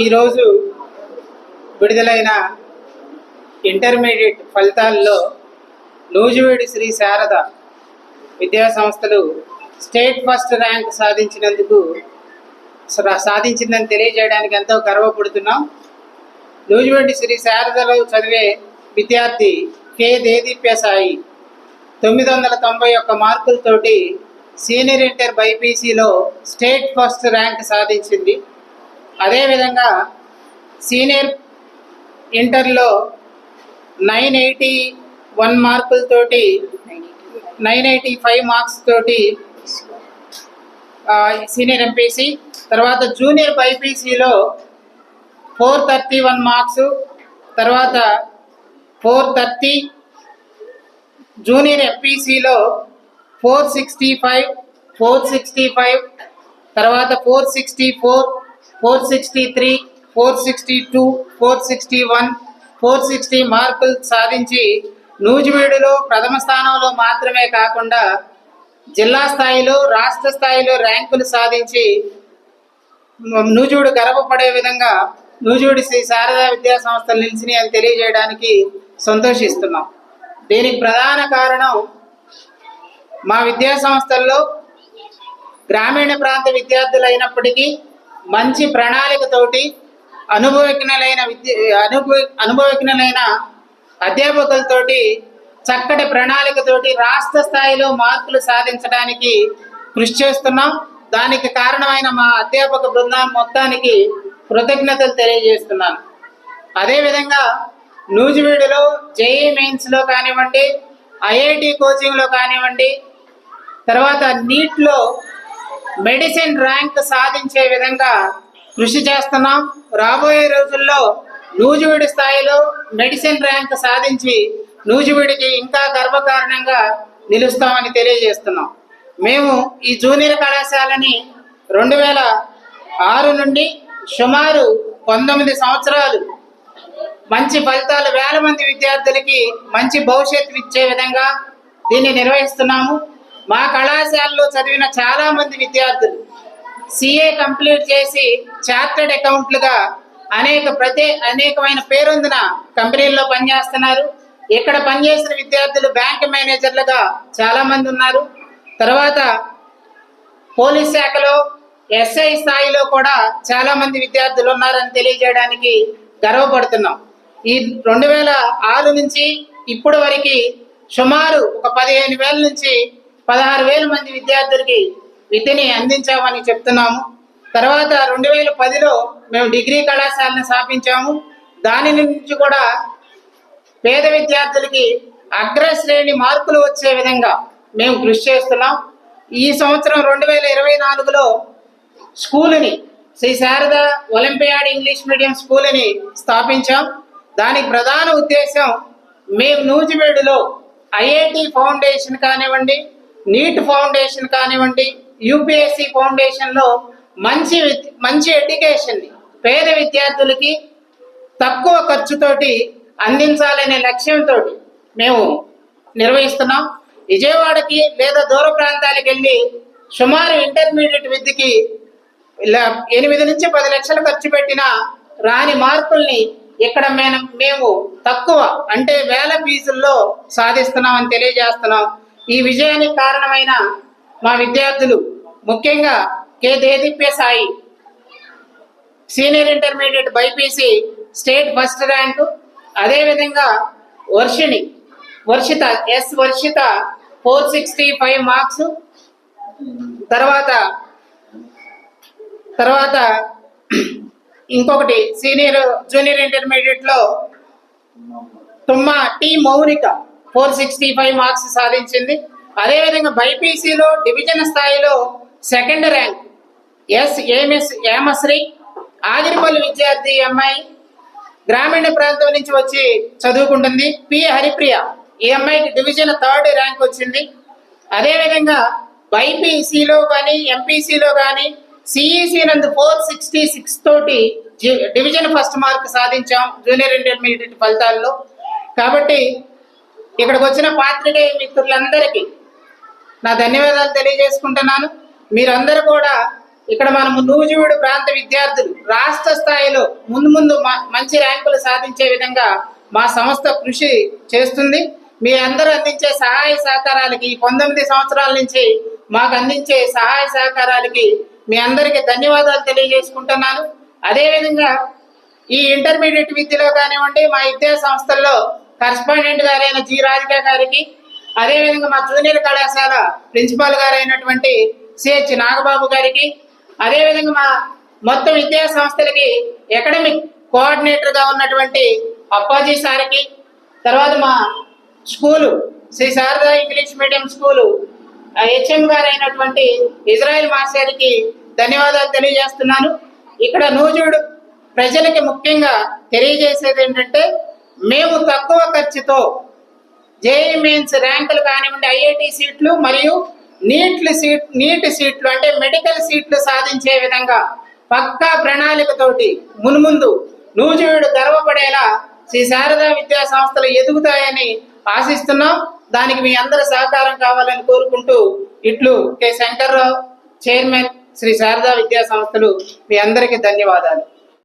ఈరోజు విడుదలైన ఇంటర్మీడియట్ ఫలితాల్లో నూజివేడి శ్రీ శారద విద్యాసంస్థలు స్టేట్ ఫస్ట్ ర్యాంక్ సాధించినందుకు సాధించిందని తెలియజేయడానికి ఎంతో గర్వపడుతున్నాం. నూజివేడి శ్రీ శారదలో చదివే విద్యార్థి కె. దేదీప్య సాయి తొమ్మిది వందల తొంభై ఒక్క మార్కులతోటి సీనియర్ ఇంటర్ బైపీసీలో స్టేట్ ఫస్ట్ ర్యాంక్ సాధించింది. అదేవిధంగా సీనియర్ ఇంటర్లో నైన్ ఎయిటీ వన్ మార్కులతోటి నైన్ ఎయిటీ ఫైవ్ మార్క్స్ తోటి సీనియర్ ఎంపీసీ తర్వాత జూనియర్ బైపీసీలో ఫోర్ థర్టీ వన్ మార్క్స్ తర్వాత four thirty junior ఎంపీసీలో four sixty five four sixty five తర్వాత four sixty four four sixty three four sixty two four sixty one four sixty మార్కులు సాధించి నూజివీడులో ప్రథమ స్థానంలో మాత్రమే కాకుండా జిల్లా స్థాయిలో రాష్ట్ర స్థాయిలో ర్యాంకులు సాధించి మ- నూజివీడు గర్వపడే విధంగా నూజివీడు శ్రీ శారదా విద్యా సంస్థలు నిలిచిని అని తెలియజేయడానికి సంతోషిస్తున్నాం. దీనికి ప్రధాన కారణం మా విద్యా సంస్థల్లో గ్రామీణ ప్రాంత విద్యార్థులు అయినప్పటికీ మంచి ప్రణాళికతోటి అనుభవజ్ఞులైన విద్య అనుభవ అనుభవజ్ఞులైన అధ్యాపకులతోటి చక్కటి ప్రణాళికతోటి రాష్ట్ర స్థాయిలో మార్కులు సాధించడానికి కృషి చేస్తున్నాం. దానికి కారణమైన మా అధ్యాపక బృందం మొత్తానికి కృతజ్ఞతలు తెలియజేస్తున్నాను. అదేవిధంగా నూజివీడులో జేఈ మెయిన్స్లో కానివ్వండి ఐఐటి కోచింగ్లో కానివ్వండి తర్వాత నీట్లో మెడిసిన్ ర్యాంక్ సాధించే విధంగా కృషి చేస్తున్నాం. రాబోయే రోజుల్లో నూజివీడు స్థాయిలో మెడిసిన్ ర్యాంక్ సాధించి నూజివీడికి ఇంకా గర్వకారణంగా నిలుస్తామని తెలియజేస్తున్నాం. మేము ఈ జూనియర్ కళాశాలని రెండు వేల ఆరు నుండి సుమారు పంతొమ్మిది సంవత్సరాలు మంచి ఫలితాలు వేల మంది విద్యార్థులకి మంచి భవిష్యత్తు ఇచ్చే విధంగా దీన్ని నిర్వహిస్తున్నాము. మా కళాశాలలో చదివిన చాలా మంది విద్యార్థులు సిఏ కంప్లీట్ చేసి చార్టెడ్ అకౌంట్లుగా అనేక ప్రతి అనేకమైన పేరొందిన కంపెనీల్లో పనిచేస్తున్నారు. ఇక్కడ పనిచేసిన విద్యార్థులు బ్యాంక్ మేనేజర్లుగా చాలా మంది ఉన్నారు. తర్వాత పోలీస్ శాఖలో ఎస్ఐ స్థాయిలో కూడా చాలా మంది విద్యార్థులు ఉన్నారని తెలియజేయడానికి గర్వపడుతున్నాం. ఈ రెండు వేల ఆరు నుంచి ఇప్పటి వరకు సుమారు ఒక పదిహేను వేల నుంచి పదహారు వేల మంది విద్యార్థులకి విద్యని అందించామని చెప్తున్నాము. తర్వాత రెండు వేల పదిలో మేము డిగ్రీ కళాశాలను స్థాపించాము. దాని నుంచి కూడా పేద విద్యార్థులకి అగ్రశ్రేణి మార్కులు వచ్చే విధంగా మేము కృషి చేస్తున్నాం. ఈ సంవత్సరం రెండు వేల ఇరవై నాలుగులో స్కూలుని Sri Sarada Olympiad English medium స్కూలుని స్థాపించాం. దానికి ప్రధాన ఉద్దేశం మేము నూజివేడులో ఐఐటి ఫౌండేషన్ కానివ్వండి నీట్ ఫౌండేషన్ కానివ్వండి యూపీఎస్సి ఫౌండేషన్లో మంచి విద్- మంచి ఎడ్యుకేషన్ని పేద విద్యార్థులకి తక్కువ ఖర్చుతోటి అందించాలనే లక్ష్యంతో మేము నిర్వహిస్తున్నాం. విజయవాడకి లేదా దూర ప్రాంతాలకు వెళ్ళి సుమారు ఇంటర్మీడియట్ విద్యకి ఎనిమిది నుంచి పది లక్షలు ఖర్చు పెట్టిన రాని మార్కుల్ని ఇక్కడ మేము మేము తక్కువ అంటే వేల ఫీజుల్లో సాధిస్తున్నామని తెలియజేస్తున్నాం. ఈ విజయానికి కారణమైన మా విద్యార్థులు ముఖ్యంగా K. Dedeepya Sai. Senior intermediate BiPC state first rank అదేవిధంగా Varshini Varshitha S Varshitha four sixty five marks తర్వాత తర్వాత ఇంకొకటి సీనియర్ జూనియర్ ఇంటర్మీడియట్లో Thumma T Mounika. Four sixty five marks సాధించింది. అదేవిధంగా బైపీసీలో డివిజన్ స్థాయిలో second rank S AMS Hemasri Adiripalli విద్యార్థి ఎంఐ అమ్మాయి గ్రామీణ ప్రాంతం నుంచి వచ్చి చదువుకుంటుంది. పి హరిప్రియ ఈ అమ్మాయికి డివిజన్ థర్డ్ ర్యాంక్ వచ్చింది. అదేవిధంగా బైపీసీలో కానీ ఎంపీసీలో కానీ సిఈసీ నందు ఫోర్ సిక్స్టీ సిక్స్ తోటి డివిజన్ ఫస్ట్ మార్క్ సాధించాం జూనియర్ ఇంటర్మీడియట్ ఫలితాల్లో. కాబట్టి ఇక్కడికి వచ్చిన పాత్రికేయ మిత్రులందరికీ నా ధన్యవాదాలు తెలియజేసుకుంటున్నాను. మీరందరూ కూడా ఇక్కడ మనము నూజివీడు ప్రాంత విద్యార్థులు రాష్ట్ర స్థాయిలో ముందు ముందు మ- మంచి ర్యాంకులు సాధించే విధంగా మా సంస్థ కృషి చేస్తుంది. మీ అందరూ అందించే సహాయ సహకారాలకి ఈ పంతొమ్మిది సంవత్సరాల నుంచి మాకు అందించే సహాయ సహకారాలకి మీ అందరికీ ధన్యవాదాలు తెలియజేసుకుంటున్నాను. అదేవిధంగా ఈ ఇంటర్మీడియట్ విద్యలో కానివ్వండి మా విద్యా సంస్థల్లో కరస్పాండెంట్ గారైన జి రాధిక గారికి అదేవిధంగా మా జూనియర్ కళాశాల ప్రిన్సిపాల్ గారైనటువంటి సిహెచ్ నాగబాబు గారికి అదేవిధంగా మా మొత్తం విద్యా సంస్థలకి అకాడమిక్ కోఆర్డినేటర్గా ఉన్నటువంటి అప్పాజీ సార్కి తర్వాత మా school Sri Sarada English medium school HM garu అయినటువంటి ఇజ్రాయెల్ మాస్టర్కి ధన్యవాదాలు తెలియజేస్తున్నాను. ఇక్కడ నూజుడు ప్రజలకి ముఖ్యంగా తెలియజేసేది ఏంటంటే మేము తక్కువ ఖర్చుతో జేఈ మెయిన్స్ ర్యాంకులు కానివ్వండి ఐఐటి సీట్లు మరియు నీట్లు సీట్ నీటి సీట్లు అంటే మెడికల్ సీట్లు సాధించే విధంగా పక్కా ప్రణాళికతోటి మున్ముందు నూజివీడు గర్వపడేలా శ్రీ శారదా విద్యా సంస్థలు ఎదుగుతాయని ఆశిస్తున్నాం. దానికి మీ అందరి సహకారం కావాలని కోరుకుంటూ ఇట్లు కె. శంకర్రావు చైర్మన్ శ్రీ శారదా విద్యా సంస్థలు మీ అందరికీ ధన్యవాదాలు.